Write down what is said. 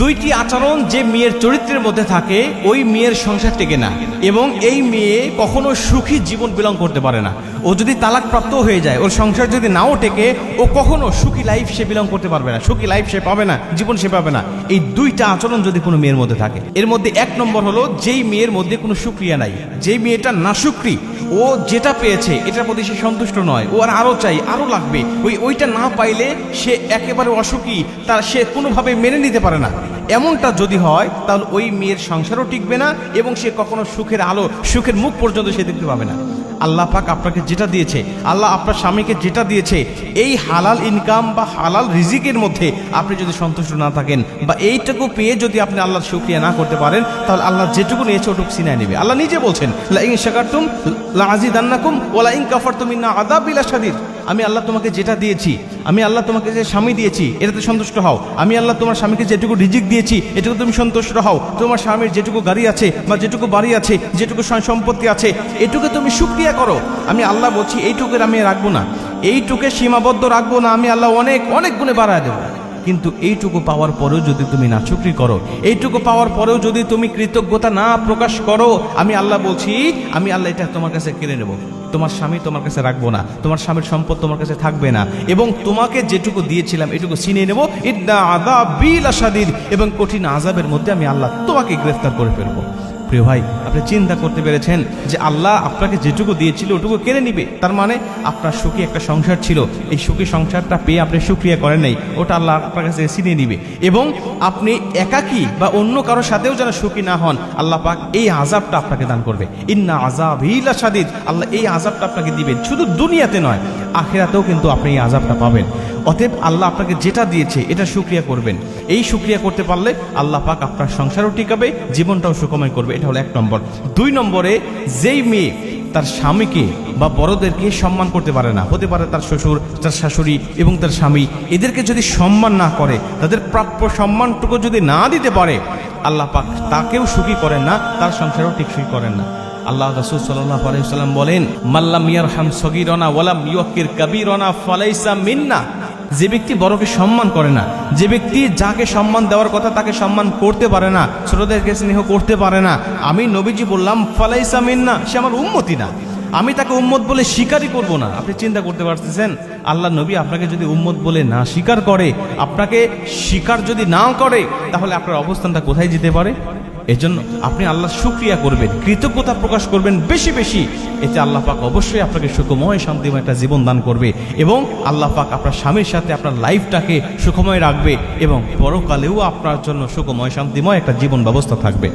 দুইটি আচরণ যে মেয়ের চরিত্রের মধ্যে থাকে, ওই মেয়ের সংসার টেকে না এবং এই মেয়ে কখনো সুখী জীবন বিলং করতে পারে না। ও যদি তালাক প্রাপ্ত হয়ে যায়, ওর সংসার যদি নাও টেকে, ও কখনো সুখী লাইফ সে বিলং করতে পারবে না, সুখী লাইফ সে পাবে না, জীবন সে পাবে না। এই দুইটা আচরণ যদি কোনো মেয়ের মধ্যে থাকে, এর মধ্যে এক নম্বর হলো, যেই মেয়ের মধ্যে কোনো সুক্রিয়া নাই, যেই মেয়েটা না সুক্রি ও যেটা পেয়েছে, এটার প্রতি সে সন্তুষ্ট নয়। ও আর আরও চাই আরও লাগবে। ওই, ওইটা না পাইলে সে একেবারে অসুখী, তার সে কোনোভাবে মেনে নিতে পারে না। এমনটা যদি হয়, তাহলে ওই মেয়ের সংসারও টিকবে না এবং সে কখনো সুখের আলো, সুখের মুখ পর্যন্ত সে দেখতে পাবে না। আল্লাহ পাক আপনাকে যেটা দিয়েছে, আল্লাহ আপনার স্বামীকে যেটা দিয়েছে, এই হালাল ইনকাম বা হালাল রিজিকের মধ্যে আপনি যদি সন্তুষ্ট না থাকেন বা এইটুকু পেয়ে যদি আপনি আল্লাহর শুক্রিয়া না করতে পারেন, তাহলে আল্লাহ যেটুকু নিয়েছে ওটুকু সিনায় নেবে। আল্লাহ নিজে বলছেন লাইং শাকারতুম ও ওলা কাফর তুমি না আদাবিলা শাদীদ। আমি আল্লাহ তোমাকে যেটা দিয়েছি, আমি আল্লাহ তোমাকে যে স্বামী দিয়েছি, এটাতে সন্তুষ্ট হও। আমি আল্লাহ তোমার স্বামীকে যেটুকু রিজিক দিয়েছি, এটুকু তুমি সন্তুষ্ট হও। তোমার স্বামীর যেটুকু গাড়ি আছে বা যেটুকু বাড়ি আছে, যেটুকু সম্পত্তি আছে, এটুকু তুমি সুক্রিয়া করো। আমি আল্লাহ বলছি, এইটুকুর আমি রাখব না। এইটুকে সীমাবদ্ধ রাখব না, আমি আল্লাহ অনেক অনেক গুণে বাড়ায় দেবো। কিন্তু এইটুকু পাওয়ার পরেও যদি তুমি নাচুকরি করো, এইটুকু পাওয়ার পরেও যদি তুমি কৃতজ্ঞতা না প্রকাশ করো, আমি আল্লাহ বলছি, আমি আল্লাহ এটা তোমার কাছে কেড়ে নেব। তোমার স্বামী তোমার কাছে রাখব না, তোমার স্বামীর সম্পদ তোমার কাছে থাকবে না, এবং তোমাকে যেটুকু দিয়েছিলাম এটুকু ছিনিয়ে নেব। ইদা আদা বিল আসাদির এবং কঠিন আজাবের মধ্যে আমি আল্লাহ তোমাকে গ্রেফতার করে ফেলব। প্রিয় ভাই, আপনি চিন্তা করতে পেরেছেন যে আল্লাহ আপনাকে যেটুকু দিয়েছিল ওটুকু কেড়ে নিবে? তার মানে আপনার সুখী একটা সংসার ছিল। এই সুখী সংসারটা পেয়ে আপনি সুক্রিয়া করেন নাই। ওটা আল্লাহ আপনার কাছে ছিনিয়ে নিবে। এবং আপনি একাকী বা অন্য কারোর সাথেও যেন সুখী না হন, আল্লাহ পাক এই আজাবটা আপনাকে দান করবে। ইন্না আজাব হিলা সাদিদ আল্লাহ এই আজাবটা আপনাকে দিবেন। শুধু দুনিয়াতে নয়, আখেরাতেও কিন্তু আপনি এই আজাবটা পাবেন। অতএব আল্লাহ আপনাকে যেটা দিয়েছে, এটা সুক্রিয়া করবেন। এই সুক্রিয়া করতে পারলে আল্লাহ পাক আপনার সংসারও টিকাবে, জীবনটাও সুখময় করবে। এটা হলো এক নম্বর। দুই নম্বরে, যেই মেয়ে তার স্বামীকে বা বড়দেরকে সম্মান করতে পারে না, হতে পারে তার শ্বশুর, তার শাশুড়ি এবং তার স্বামী, এদেরকে যদি সম্মান না করে, তাদের প্রাপ্য সম্মানটুকু যদি না দিতে পারে, আল্লাহ পাক তাকেও সুখী করেন না, তার সংসারও টিকসই করেন না। আল্লাহ রসুল সাল্লাহ আলাইসাল্লাম বলেন মাল্লাম ইয়ারহাম সগিরনা ওয়ালাম ইয়কির কবিরনা ফালাইসা মিন্না। যে ব্যক্তি বড়কে সম্মান করে না, যে ব্যক্তি যাকে সম্মান দেওয়ার কথা তাকে সম্মান করতে পারে না, ছোটদেরকে স্নেহ করতে পারে না, আমি নবীজি বললাম, ফালাইসা মিন্না সে আমার উন্মতি না। আমি তাকে উম্মত বলে স্বীকারই করব না। আপনি চিন্তা করতে পারতেছেন, আল্লাহ নবী আপনাকে যদি উম্মত বলে না স্বীকার করে, আপনাকে স্বীকার যদি নাও করে, তাহলে আপনার অবস্থানটা কোথায় যেতে পারে? এজন্য আপনি আল্লাহ সুক্রিয়া করবেন, কৃতজ্ঞতা প্রকাশ করবেন বেশি বেশি। এতে আল্লাহ পাক অবশ্যই আপনাকে সুখময়, শান্তিময় একটা জীবন দান করবে এবং আল্লাহ পাক আপনার স্বামীর সাথে আপনার লাইফটাকে সুখময় রাখবে এবং পরকালেও আপনার জন্য সুখময়, শান্তিময় একটা জীবন ব্যবস্থা থাকবে।